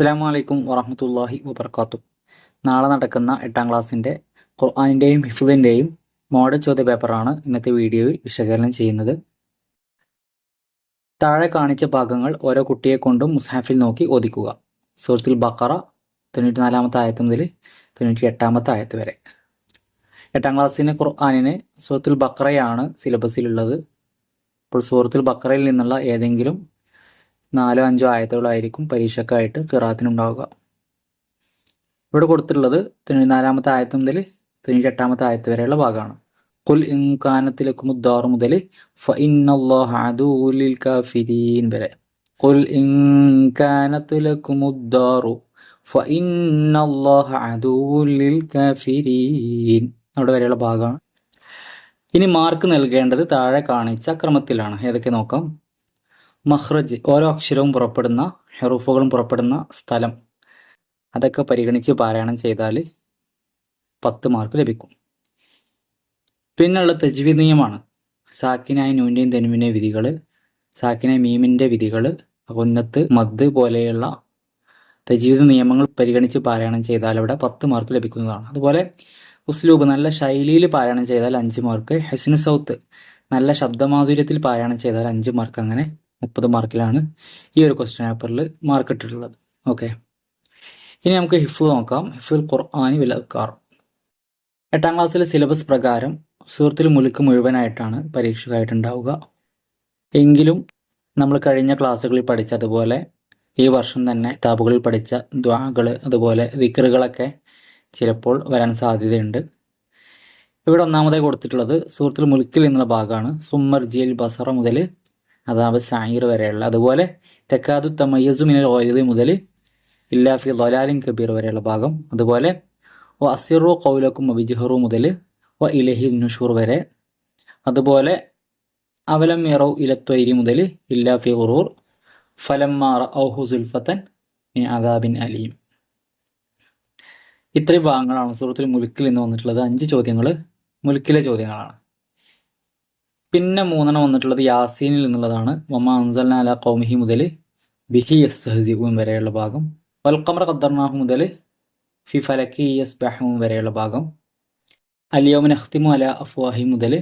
അസ്സാം വലൈക്കും വറഹമത്തല്ലാഹി വബർക്കാത്തു. നാളെ നടക്കുന്ന എട്ടാം ക്ലാസ്സിന്റെ ഖുർആാനിന്റെയും ഹിഫുദിന്റെയും മോഡൽ ചോദ്യ പേപ്പറാണ് ഇന്നത്തെ വീഡിയോയിൽ വിശകലനം ചെയ്യുന്നത്. താഴെ കാണിച്ച ഭാഗങ്ങൾ ഓരോ കുട്ടിയെ കൊണ്ടും മുസാഫിൽ നോക്കി ഓദിക്കുക സൂറത്തുൽ ബക്കറ തൊണ്ണൂറ്റി നാലാമത്തെ ആയത്ത് മുതൽ തൊണ്ണൂറ്റി എട്ടാമത്തെ ആയത്ത് വരെ. എട്ടാം ക്ലാസ്സിന് ഖുർആാനിന് സൂറത്തുൽ ബക്കറയാണ് സിലബസിലുള്ളത്. അപ്പോൾ സൂറത്തുൽ ബക്കറയിൽ നിന്നുള്ള ഏതെങ്കിലും നാലോ അഞ്ചോ ആയത്തുകളായിരിക്കും പരീക്ഷക്കായിട്ട് ഖിറാത്തിനുണ്ടാവുക ഇവിടെ കൊടുത്തിട്ടുള്ളത് തൊണ്ണൂറ്റിനാലാമത്തെ ആയത്ത് മുതൽ തൊണ്ണൂറ്റെട്ടാമത്തെ ആയത്ത് വരെയുള്ള ഭാഗമാണ്. കുൽ ഉദ്ദാർ മുതൽ വരെ. കുൽ ഇന്നല്ലാഹുലിൽ കാഫിരീൻ. അവിടെ വരെയുള്ള ഭാഗമാണ്. ഇനി മാർക്ക് നൽകേണ്ടത് താഴെ കാണിച്ച ക്രമത്തിലാണ്. ഏതൊക്കെ നോക്കാം? മഹ്റജ് ഓരോ അക്ഷരവും പുറപ്പെടുന്ന ഹെറൂഫുകളും പുറപ്പെടുന്ന സ്ഥലം. അതൊക്കെ പരിഗണിച്ച് പാരായണം ചെയ്താൽ പത്ത് മാർക്ക് ലഭിക്കും. പിന്നുള്ള തജ്വീദ് നിയമമാണ്. സാക്കിനായ നൂന്റെയും തെനുവിന്റെ വിധികൾ സാക്കിനായ മീമിന്റെ വിധികൾ ഉന്നത്ത് മദ് പോലെയുള്ള തജീവിത നിയമങ്ങൾ പരിഗണിച്ച് പാരായണം ചെയ്താൽ അവിടെ പത്ത് മാർക്ക് ലഭിക്കുന്നതാണ്. അതുപോലെ ഉസ്ലൂബ് നല്ല ശൈലിയിൽ പാരായണം ചെയ്താൽ അഞ്ച് മാർക്ക് ഹെസ്നു സൗത്ത് നല്ല ശബ്ദമാധുര്യത്തിൽ പാരായണം ചെയ്താൽ അഞ്ച് മാർക്ക് അങ്ങനെ മുപ്പത് മാർക്കിലാണ് ഈ ഒരു ക്വസ്റ്റ്യൻ പേപ്പറിൽ മാർക്ക് ഇട്ടിട്ടുള്ളത്. ഓക്കെ ഇനി നമുക്ക് ഹിഫ് നോക്കാം. ഹിഫുൽ ഖുർആാനി വിലക്കാർ എട്ടാം ക്ലാസ്സിലെ സിലബസ് പ്രകാരം സുഹൃത്തിൽ മുലുക്ക് മുഴുവനായിട്ടാണ് പരീക്ഷകായിട്ടുണ്ടാവുക എങ്കിലും നമ്മൾ കഴിഞ്ഞ ക്ലാസ്സുകളിൽ പഠിച്ചതുപോലെ ഈ വർഷം തന്നെ കിതാബുകളിൽ പഠിച്ച ദ്വാകൾ അതുപോലെ വിക്കറുകളൊക്കെ ചിലപ്പോൾ വരാൻ സാധ്യതയുണ്ട്. ഇവിടെ ഒന്നാമതായി കൊടുത്തിട്ടുള്ളത് സുഹൃത്തിൽ മുൽക്കിൽ എന്നുള്ള ഭാഗമാണ്. സുമ്മർ ജിൽ ബസറ മുതൽ അതാവ് സായിർ വരെയുള്ള. അതുപോലെ തെക്കാദു തമയ്യസു മിനൽ ഓയത് മുതൽ ഇല്ലാഫി ലൊലാലിൻ കബീർ വരെയുള്ള ഭാഗം. അതുപോലെ വ അസിറു കൗലക്കും വിജ്ഹറു മുതൽ വ ഇലഹി നുഷൂർ വരെ. അതുപോലെ അവലം ഇറൗ ഇലത്വൈരി മുതൽ ഇല്ലാഫി ഉറൂർ മാറ ഔഹു സുൽഫത്തൻ അദാബിൻ അലിയും ഇത്രയും ഭാഗങ്ങളാണ് സുഹൃത്തിൽ മുൽക്കിൽ നിന്ന് വന്നിട്ടുള്ളത്. അഞ്ച് ചോദ്യങ്ങൾ മുൽക്കിലെ ചോദ്യങ്ങളാണ്. പിന്നെ മൂന്നെണ്ണം വന്നിട്ടുള്ളത് യാസീനിൽ നിന്നുള്ളതാണ്. വമ അൻസൽന അല കൗമിഹി മുതൽ ബിഹി യസ്തഹസിബും വരെയുള്ള ഭാഗം. വൽക്കമർ ഖദ്ദർനാഹു മുതൽ ഫി ഫലക്കി യസ്ബഹും വരെയുള്ള ഭാഗം. അലിയോമിൻ അഖ്തിമു അല അഫ്വാഹി മുതൽ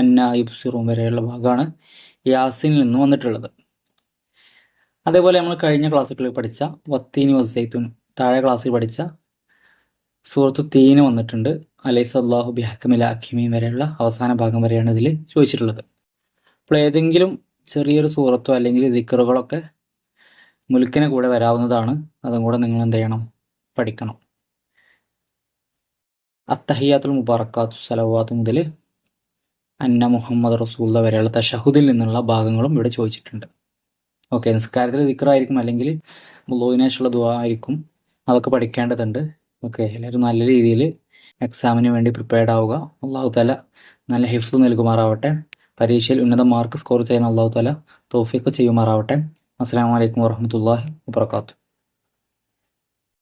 അന്ന ഇബ്സിറും വരെയുള്ള ഭാഗമാണ് യാസീനിൽ നിന്ന് വന്നിട്ടുള്ളത്. അതേപോലെ നമ്മൾ കഴിഞ്ഞ ക്ലാസ്സുകളിൽ പഠിച്ച വത്തീനി വസൈത്തുൻ താഴെ ക്ലാസ്സിൽ പഠിച്ച സൂറത്തു തീന് വന്നിട്ടുണ്ട്. അലൈസ് അള്ളാഹു ബിഹക്കമിൽ അക്കിമീൻ വരെയുള്ള അവസാന ഭാഗം വരെയാണ് ഇതിൽ ചോദിച്ചിട്ടുള്ളത്. അപ്പോൾ ഏതെങ്കിലും ചെറിയൊരു സൂറത്തോ അല്ലെങ്കിൽ ദിക്കറുകളൊക്കെ മുൽക്കിനെ കൂടെ വരാവുന്നതാണ്. അതും കൂടെ നിങ്ങൾ എന്ത് ചെയ്യണം? പഠിക്കണം. അത്തഹിയാത്തുൽ മുബാറക്കാത്തു സലവാത്ത് മുതൽ അന്ന മുഹമ്മദ് റസൂല്ല വരെയുള്ള തഷഹുദിൽ നിന്നുള്ള ഭാഗങ്ങളും ഇവിടെ ചോദിച്ചിട്ടുണ്ട്. ഓക്കെ നിസ്കാരത്തിൽ ദിക്കറായിരിക്കും അല്ലെങ്കിൽ മുള്ളോവിനേഷുള്ള ദുവാ ആയിരിക്കും. അതൊക്കെ പഠിക്കേണ്ടതുണ്ട്. ഓക്കെ എല്ലാവരും നല്ല രീതിയിൽ എക്സാമിന് വേണ്ടി പ്രിപ്പയർഡ് ആവുക. അള്ളാഹു തല നല്ല ഹിഫ്സ് നൽകുമാറാവട്ടെ. പരീക്ഷയിൽ ഉന്നത മാർക്ക് സ്കോർ ചെയ്യാൻ അള്ളാഹു തല തോഫിക്ക് ചെയ്യുമാറാവട്ടെ. അസ്സാം വലൈക്കും വാഹമത്തല്ലാഹി വാത്തു